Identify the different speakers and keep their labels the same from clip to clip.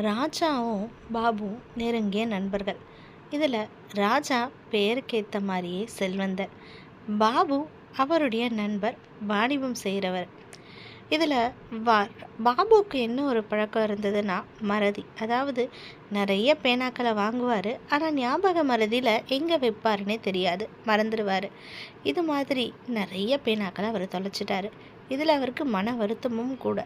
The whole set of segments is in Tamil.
Speaker 1: ராஜாவும் பாபுவும் நெருங்கிய நண்பர்கள். இதில் ராஜா பெயருக்கேற்ற மாதிரியே செல்வந்தர். பாபு அவருடைய நண்பர் வாணிபம் செய்கிறவர் இதில் வா பாபுவுக்கு என்ன ஒரு பழக்கம் இருந்ததுன்னா மறதி. அதாவது நிறைய பேனாக்களை வாங்குவார் ஆனால் ஞாபக மறதியில் எங்கே வைப்பாருன்னே தெரியாது மறந்துடுவார். இது மாதிரி நிறைய பேனாக்களை அவர் தொலைச்சிட்டாரு. இதில் அவருக்கு மன வருத்தமும் கூட.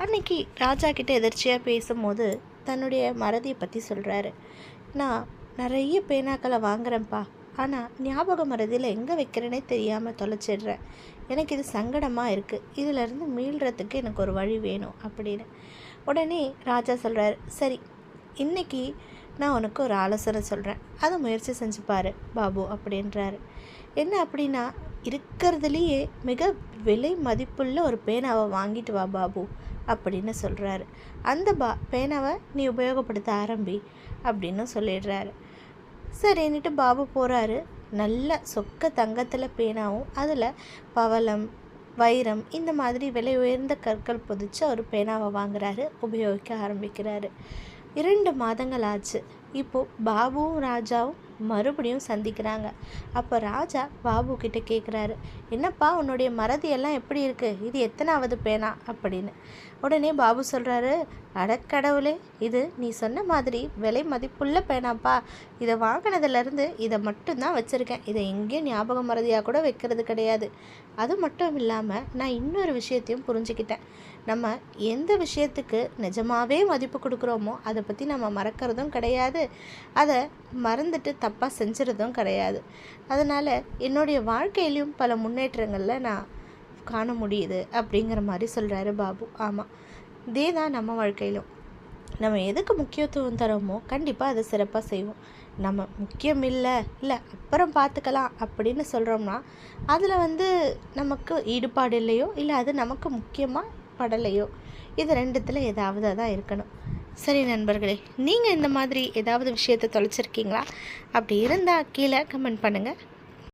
Speaker 1: அன்னைக்கு ராஜா கிட்ட எதிர்ச்சியாக பேசும்போது தன்னுடைய மறதியை பற்றி சொல்கிறாரு. நான் நிறைய பேனாக்களை வாங்குறேன்ப்பா ஆனால் ஞாபக மறதியில் எங்கே வைக்கிறேனே தெரியாமல் தொலைச்சிடுறேன் எனக்கு இது சங்கடமாக இருக்குது இதிலேருந்து மீள்றதுக்கு எனக்கு ஒரு வழி வேணும் அப்படின்னு. உடனே ராஜா சொல்கிறார் சரி இன்னைக்கு நான் உனக்கு ஒரு ஆலோசனை சொல்கிறேன் அதை முயற்சி செஞ்சு பாரு பாபு அப்படின்றாரு. என்ன அப்படின்னா இருக்கிறதுலேயே மிக விலை மதிப்புள்ள ஒரு பேனாவை வாங்கிட்டு வா பாபு அப்படின்னு சொல்கிறாரு அந்த பா பேனாவை நீ உபயோகப்படுத்த ஆரம்பி அப்படின்னு சொல்லிடுறாரு. சரின்னுட்டு பாபு போகிறாரு நல்ல சொக்க தங்கத்தில் பேனாவும் அதில் பவளம் வைரம் இந்த மாதிரி விலை உயர்ந்த கற்கள் பொதிச்சு அவர் பேனாவை வாங்குறாரு உபயோகிக்க ஆரம்பிக்கிறாரு. இரண்டு மாதங்கள் ஆச்சு இப்போது பாபுவும் ராஜாவும் மறுபடியும் சந்திக்கிறாங்க. அப்போ ராஜா பாபு கிட்ட கேட்குறாரு என்னப்பா உன்னுடைய மறதியெல்லாம் எப்படி இருக்குது இது எத்தனாவது பேனா? அப்படின்னு. உடனே பாபு சொல்கிறாரு அடக்கடவுளே இது நீ சொன்ன மாதிரி விலை மதிப்புள்ள பேனாப்பா. இதை வாங்கினதுலேருந்து இதை மட்டும்தான் வச்சுருக்கேன். இதை எங்கேயும் ஞாபக மறதியாக கூட வைக்கிறது கிடையாது. அது மட்டும் இல்லாமல் நான் இன்னொரு விஷயத்தையும் புரிஞ்சுக்கிட்டேன். நம்ம எந்த விஷயத்துக்கு நிஜமாகவே மதிப்பு கொடுக்குறோமோ அதை பற்றி நம்ம மறக்கிறதும் கிடையாது. அதை மறந்துட்டு தப்பாக செஞ்சுறதும் கிடையாது. அதனால் என்னுடைய வாழ்க்கையிலையும் பல முன்னேற்றங்களில் நான் காண முடியுது அப்படிங்கிற மாதிரி சொல்கிறாரு பாபு. ஆமாம் இதே தான் நம்ம வாழ்க்கையிலும். நம்ம எதுக்கு முக்கியத்துவம் தரோமோ கண்டிப்பாக அதை சிறப்பாக செய்வோம். நம்ம முக்கியம் இல்லை இல்லை அப்புறம் பார்த்துக்கலாம் அப்படின்னு சொல்கிறோம்னா அதில் வந்து நமக்கு ஈடுபாடு இல்லையோ இல்லை அது நமக்கு முக்கியமாக படலையோ? இது ரெண்டுத்தில் ஏதாவது தான் இருக்கணும். சரி நண்பர்களே நீங்கள் இந்த மாதிரி ஏதாவது விஷயத்தை தொலைச்சிருக்கீங்களா? அப்படி இருந்தால் கீழே கமெண்ட் பண்ணுங்கள்